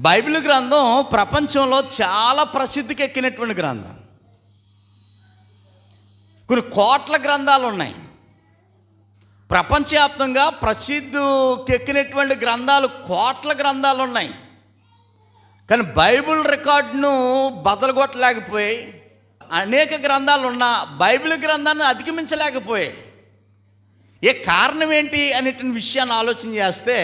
Bible గ్రంథం ప్రపంచంలో చాలా ప్రసిద్ధికి ఎక్కినటువంటి గ్రంథం. కొన్ని కోట్ల గ్రంథాలు ఉన్నాయి. ప్రపంచవ్యాప్తంగా ప్రసిద్ధికి ఎక్కినటువంటి గ్రంథాలు కోట్ల గ్రంథాలు ఉన్నాయి. కానీ బైబిల్ రికార్డును బదలగొట్టలేకపోయి అనేక గ్రంథాలు ఉన్నా బైబిల్ గ్రంథాన్ని అధిగమించలేకపోయాయి. ఏ కారణం ఏంటి అనేటువంటి విషయాన్ని ఆలోచన చేస్తే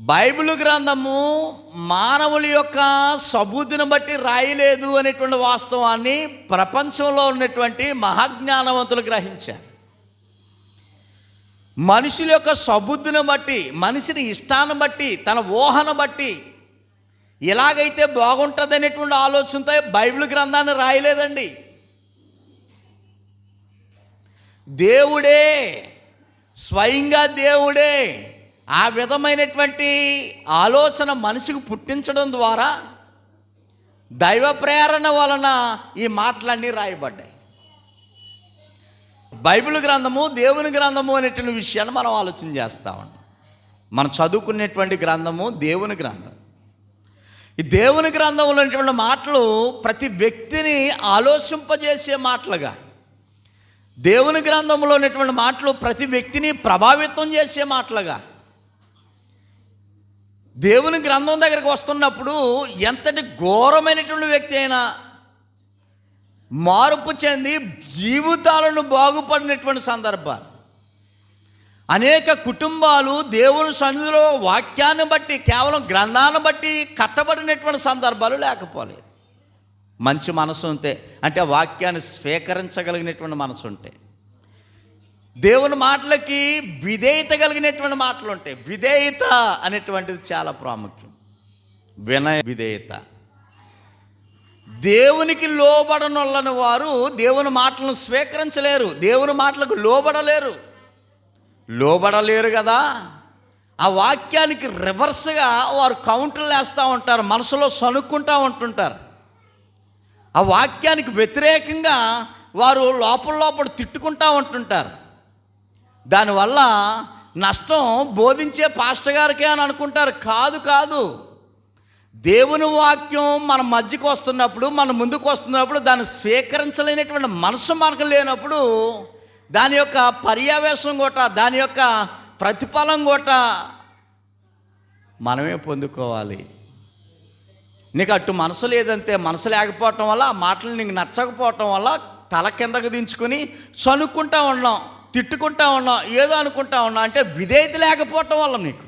బైబిల్ గ్రంథము మానవుల యొక్క సబుద్ధిని బట్టి రాయలేదు అనేటువంటి వాస్తవాన్ని ప్రపంచంలో ఉన్నటువంటి మహాజ్ఞానవంతులు గ్రహించారు. మనుషుల యొక్క సబుద్ధిని బట్టి మనిషిని ఇష్టాన్ని బట్టి తన ఊహను బట్టి ఎలాగైతే బాగుంటుంది అనేటువంటి ఆలోచనతో బైబిల్ గ్రంథాన్ని రాయలేదండి. దేవుడే స్వయంగా దేవుడే ఆ విధమైనటువంటి ఆలోచన మనసుకు పుట్టించడం ద్వారా దైవ ప్రేరణ వలన ఈ మాటలన్నీ రాయబడ్డాయి. బైబిల్ గ్రంథము దేవుని గ్రంథము అనేటువంటి విషయాన్ని మనం ఆలోచన చేస్తా ఉన్నాం. మనం చదువుకునేటువంటి గ్రంథము దేవుని గ్రంథం. ఈ దేవుని గ్రంథంలో ఉన్నటువంటి మాటలు ప్రతి వ్యక్తిని ఆలోచింపజేసే మాటలుగా దేవుని గ్రంథంలో ఉన్నటువంటి మాటలు ప్రతి వ్యక్తిని ప్రభావితం చేసే మాటలుగా దేవుని గ్రంథం దగ్గరికి వస్తున్నప్పుడు ఎంతటి ఘోరమైనటువంటి వ్యక్తి అయినా మార్పు చెంది జీవితాలను బాగుపడినటువంటి సందర్భాలు. అనేక కుటుంబాలు దేవుని సన్నిధిలో వాక్యాన్ని బట్టి కేవలం గ్రంథాన్ని బట్టి కట్టబడినటువంటి సందర్భాలు లేకపోలేదు. మంచి మనసు ఉంటే అంటే వాక్యాన్ని స్వీకరించగలిగినటువంటి మనసు ఉంటే. దేవుని మాటలకి విధేయత కలిగినటువంటి మాటలు ఉంటాయి. విధేయత అనేటువంటిది చాలా ప్రాముఖ్యం. వినయ విధేయత. దేవునికి లోబడనొల్లని వారు దేవుని మాటలను స్వీకరించలేరు. దేవుని మాటలకు లోబడలేరు. లోబడలేరు కదా. ఆ వాక్యానికి రివర్స్గా వారు కౌంటర్లు వేస్తూ ఉంటారు. మనసులో సనుక్కుంటూ ఉంటుంటారు. ఆ వాక్యానికి వ్యతిరేకంగా వారు లోపల లోపల తిట్టుకుంటూ ఉంటుంటారు. దానివల్ల నష్టం బోధించే పాస్టర్ గారికే అని అనుకుంటారు. కాదు కాదు. దేవుని వాక్యం మన మధ్యకు వస్తున్నప్పుడు మన ముందుకు వస్తున్నప్పుడు దాన్ని స్వీకరించలేనటువంటి మనసు మనకు లేనప్పుడు దాని యొక్క పర్యావేశం కూడా దాని యొక్క ప్రతిఫలం కూడా మనమే పొందుకోవాలి. నీకు అటు మనసు లేదంటే మనసు లేకపోవటం వల్ల ఆ మాటలు నీకు నచ్చకపోవటం వల్ల తల కిందకు దించుకొని చనుక్కుంటా ఉన్నాం తిట్టుకుంటా ఉన్నా ఏదో అనుకుంటా ఉన్నా అంటే విధేయత లేకపోవటం వల్ల నీకు.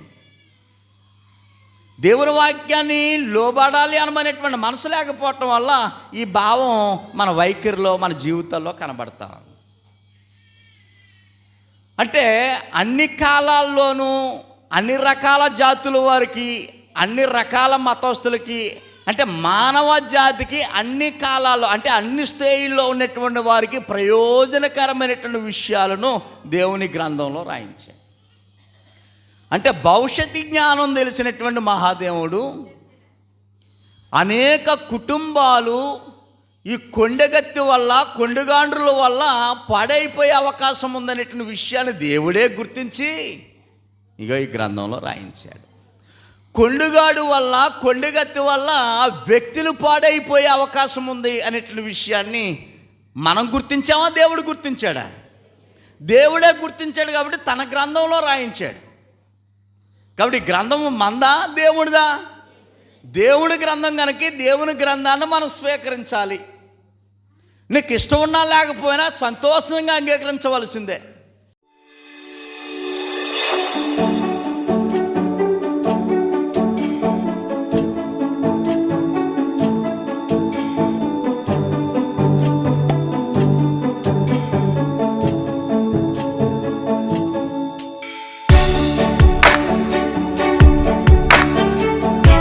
దేవుని వాక్యాన్ని లోబడాలి అనమనేటువంటి మనసు లేకపోవటం వల్ల ఈ భావం మన వైఖరిలో మన జీవితాల్లో కనబడతా అంటే అన్ని కాలాల్లోనూ అన్ని రకాల జాతుల వారికి అన్ని రకాల మతస్థులకి అంటే మానవ జాతికి అన్ని కాలాల్లో అంటే అన్ని స్థాయిల్లో ఉన్నటువంటి వారికి ప్రయోజనకరమైనటువంటి విషయాలను దేవుని గ్రంథంలో రాయించాడు. అంటే భవిష్యత్ జ్ఞానం తెలిసినటువంటి మహాదేవుడు అనేక కుటుంబాలు ఈ కొండగత్తి వల్ల కొండగాండ్రుల వల్ల పాడైపోయే అవకాశం ఉందనేటువంటి విషయాన్ని దేవుడే గుర్తించి ఇగో ఈ గ్రంథంలో రాయించాడు. కొండుగాడు వల్ల కొండగత్తి వల్ల వ్యక్తులు పాడైపోయే అవకాశం ఉంది అనేటువంటి విషయాన్ని మనం గుర్తించామా? దేవుడు గుర్తించాడా? దేవుడే గుర్తించాడు కాబట్టి తన గ్రంథంలో రాయించాడు. కాబట్టి గ్రంథము మందా? దేవుడిదా? దేవుడి గ్రంథం కనుక దేవుని గ్రంథాన్ని మనం స్వీకరించాలి. నీకు ఇష్టం ఉన్నా లేకపోయినా సంతోషంగా అంగీకరించవలసిందే.